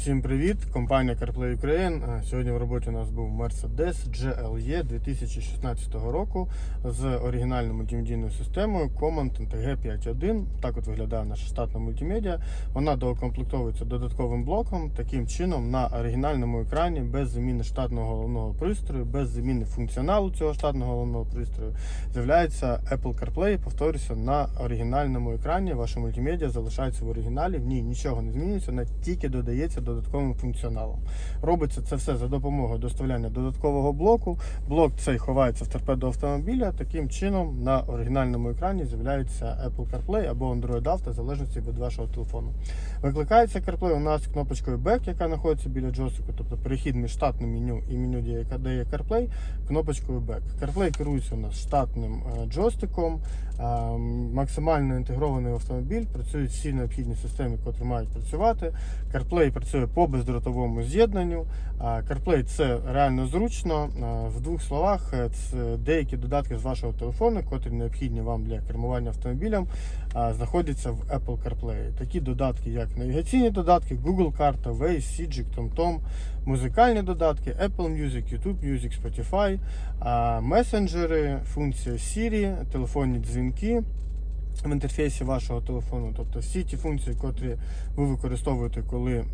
Всім привіт! Компанія CarPlay Ukraine. Е, Сьогодні в роботі у нас був Mercedes GLE 2016 року з оригінальною мультимедійною системою Command NTG 5.1. Так от виглядає наша штатна мультимедіа. Вона доукомплектовується додатковим блоком. Таким чином, на оригінальному екрані без заміни штатного головного пристрою, без заміни функціоналу цього штатного головного пристрою, з'являється Apple CarPlay. Повторюся, на оригінальному екрані ваша мультимедіа залишається в оригіналі. В ній нічого не змінюється, вона тільки додається додатковим функціоналом. Робиться це все за допомогою доставляння додаткового блоку. Блок цей ховається в торпеду автомобіля. Таким чином на оригінальному екрані з'являється Apple CarPlay або Android Auto, в залежності від вашого телефону. Викликається CarPlay у нас кнопочкою Back, яка знаходиться біля джойстику, тобто перехід між штатним меню і меню, де є- CarPlay, кнопочкою Back. CarPlay керується у нас штатним е, джойстиком, е, максимально інтегрований автомобіль, працюють всі необхідні системи, які мають працювати. CarPlay працює по бездротовому з'єднанню. CarPlay це реально зручно. В двох словах, це деякі додатки з вашого телефону, котрі необхідні вам для кермування автомобілем, знаходяться в Apple CarPlay. Такі додатки, як навігаційні додатки, Google карта, Waze, Sijik, TomTom, музикальні додатки, Apple Music, YouTube Music, Spotify, месенджери, функція Siri, телефонні дзвінки в інтерфейсі вашого телефону. Тобто всі ті функції, котрі ви використовуєте, коли е,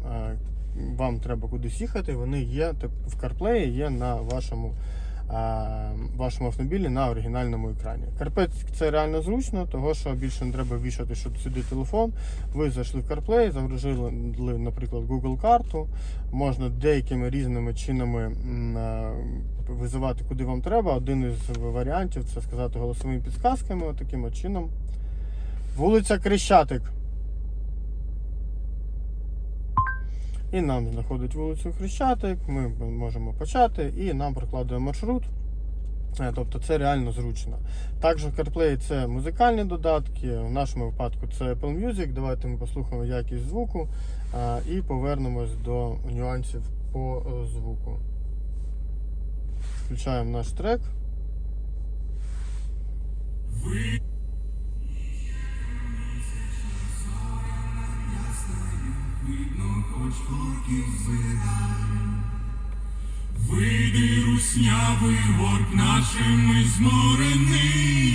вам треба кудись їхати, вони є в CarPlay, є на вашому. е, Вашому автомобілі на оригінальному екрані. CarPlay це реально зручно, того що більше не треба вішати щоб сюди телефон. Ви зайшли в CarPlay, загрузили, наприклад, Google карту. Можна деякими різними чинами е, визивати, куди вам треба. Один із варіантів це сказати голосовими підсказками, таким чином. Вулиця Крещатик. І нам знаходить вулицю Хрещатик, ми можемо почати і нам прокладує маршрут. Е, Тобто це реально зручно. Також CarPlay це музикальні додатки. В нашому випадку це Apple Music. Давайте ми послухаємо якість звуку е, і повернемось до нюансів по е, звуку. Включаємо наш трек. Вийди руснявий горб нашими зморений,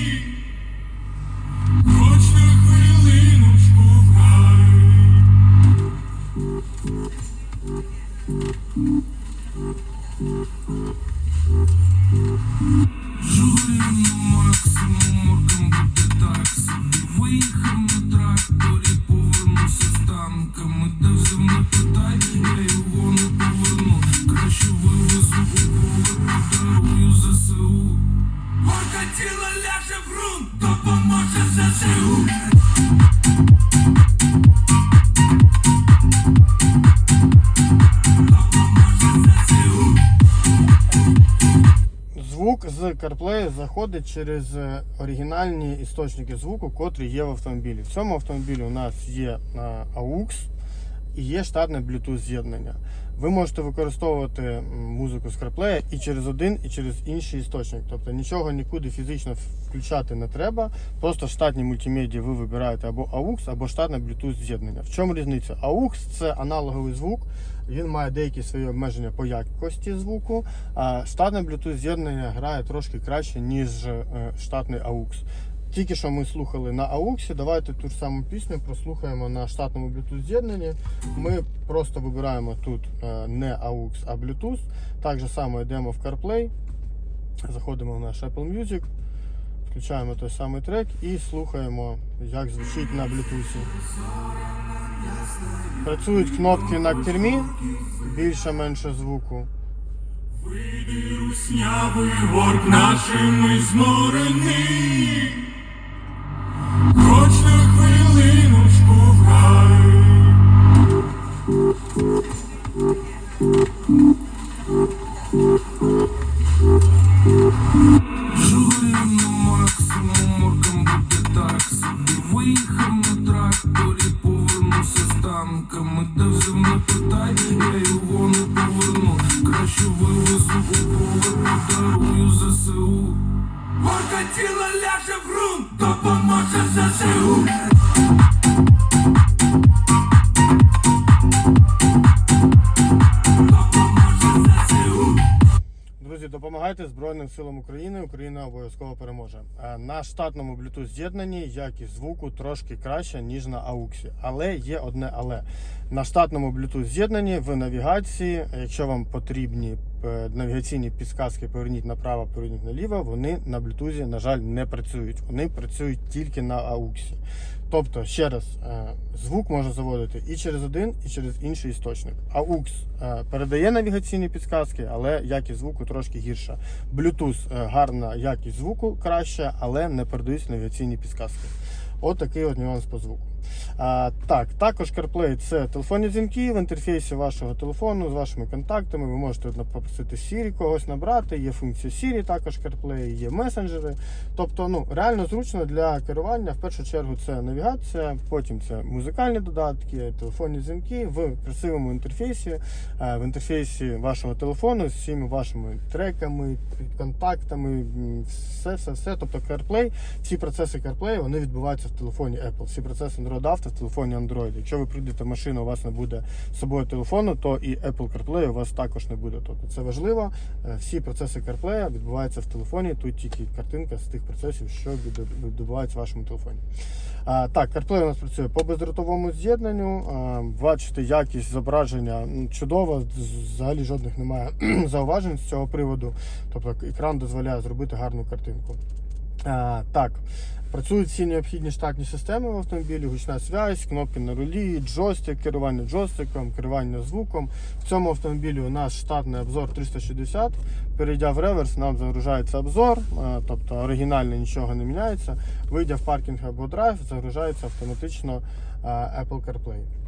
Тіла ляже в ґрунт, допоможе ЗСУ. Звук з CarPlay заходить через е, оригінальні істочники звуку, котрі є в автомобілі. В цьому автомобілі у нас є е, AUX і є штатне Bluetooth з'єднання. Ви можете використовувати музику з CarPlay і через один, і через інший істочник. Тобто нічого нікуди фізично включати не треба. Просто штатні мультимедіа ви вибираєте або AUX, або штатне Bluetooth з'єднання. В чому різниця? AUX це аналоговий звук. Він має деякі свої обмеження по якості звуку. А штатне Bluetooth з'єднання грає трошки краще, ніж е, штатний AUX. Тільки що ми слухали на AUX, давайте ту ж саму пісню прослухаємо на штатному Bluetooth з'єднанні. Ми просто вибираємо тут е, не AUX, а Bluetooth. Так же само йдемо в CarPlay, заходимо в наш Apple Music, включаємо той самий трек і слухаємо, як звучить на Bluetooth. Працюють кнопки на кермі, більше-менше звуку. Вийди руснявий нашими зморений, хоч we Допомагайте Збройним силам України. Україна обов'язково переможе. Е, На штатному Bluetooth з'єднанні якість звуку трошки краща, ніж на AUX. Але є одне але. На штатному Bluetooth з'єднанні в навігації, якщо вам потрібні навігаційні підсказки, поверніть направо, поверніть наліво, вони на Bluetooth, на жаль, не працюють. Вони працюють тільки на AUX. Тобто, ще раз, е, звук можна заводити і через один, і через інший істочник. AUX е, передає навігаційні підсказки, але якість звуку трошки гірша. Bluetooth е, гарна якість звуку краща, але не передають навігаційні підсказки. От такий от нюанс по звуку. А, так, також CarPlay це телефонні дзвінки в інтерфейсі вашого телефону з вашими контактами. Ви можете попросити Siri когось набрати. Є функція Siri, також CarPlay, є месенджери. Тобто, ну реально зручно для керування. В першу чергу це навігація, потім це музикальні додатки, телефонні дзвінки в красивому інтерфейсі, е, в інтерфейсі вашого телефону з всіма вашими треками, контактами, все, все, все. Тобто CarPlay, всі процеси CarPlay вони відбуваються в телефоні Apple. Всі процеси Android Auto в телефоні Android. Якщо ви прийдете в машину, у вас не буде з собою телефону, то і Apple CarPlay у вас також не буде. Тобто це важливо. Е, Всі процеси CarPlay відбуваються в телефоні. Тут тільки картинка з тих процесів, що від- відбуваються в вашому телефоні. А, так, CarPlay у нас працює по бездротовому з'єднанню. Бачите, якість зображення м, чудова, взагалі жодних немає зауважень з цього приводу. Тобто екран дозволяє зробити гарну картинку. Так, працюють всі необхідні штатні системи в автомобілі, гучна зв'язь, кнопки на рулі, джойстик, керування джойстиком, керування звуком. В цьому автомобілі у нас штатний обзор 360. Перейдя в реверс, нам загружається обзор, тобто оригінально нічого не міняється. Вийдя в паркінг або драйв, загружається автоматично Apple CarPlay.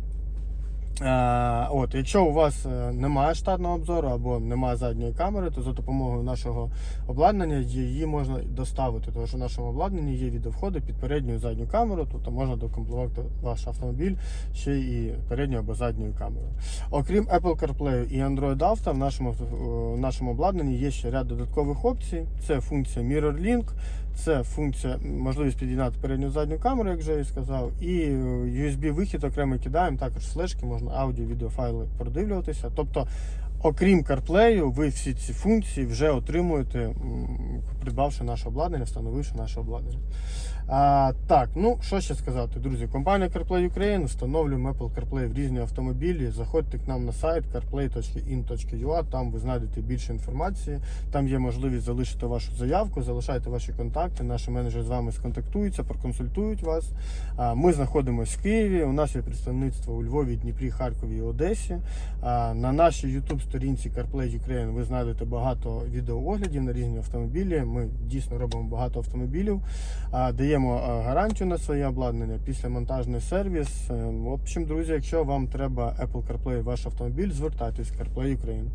Е, От, якщо у вас е, немає штатного обзору або немає задньої камери, то за допомогою нашого обладнання її можна доставити, тому що в нашому обладнанні є відеовходи під передню і задню камеру, тобто можна докомплектувати ваш автомобіль ще і передньою або задньою камерою. Окрім Apple CarPlay і Android Auto, в нашому, авто- в нашому обладнанні є ще ряд додаткових опцій. Це функція Mirror Link, це функція, можливість під'єднати передню задню камеру, як вже я сказав, і е, USB-вихід окремо кидаємо, також флешки, можна аудіо, відеофайли продивлюватися. Тобто, окрім CarPlay, ви всі ці функції вже отримуєте, придбавши наше обладнання, встановивши наше обладнання. А, так, ну що ще сказати, друзі. Компанія CarPlay Ukraine встановлюємо Apple CarPlay в різні автомобілі. Заходьте к нам на сайт carplay.in.ua, там ви знайдете більше інформації. Там є можливість залишити вашу заявку, залишайте ваші контакти. Наші менеджери з вами сконтактуються, проконсультують вас. А, Ми знаходимося в Києві. У нас є представництво у Львові, Дніпрі, Харкові і Одесі. А, На нашій YouTube сторінці CarPlay Ukraine ви знайдете багато відеооглядів на різні автомобілі. Ми дійсно робимо багато автомобілів. Даємо гарантію на своє обладнання після монтажний сервіс. Е, В общем, друзі, якщо вам треба Apple CarPlay ваш автомобіль, звертайтесь в CarPlay Ukraine.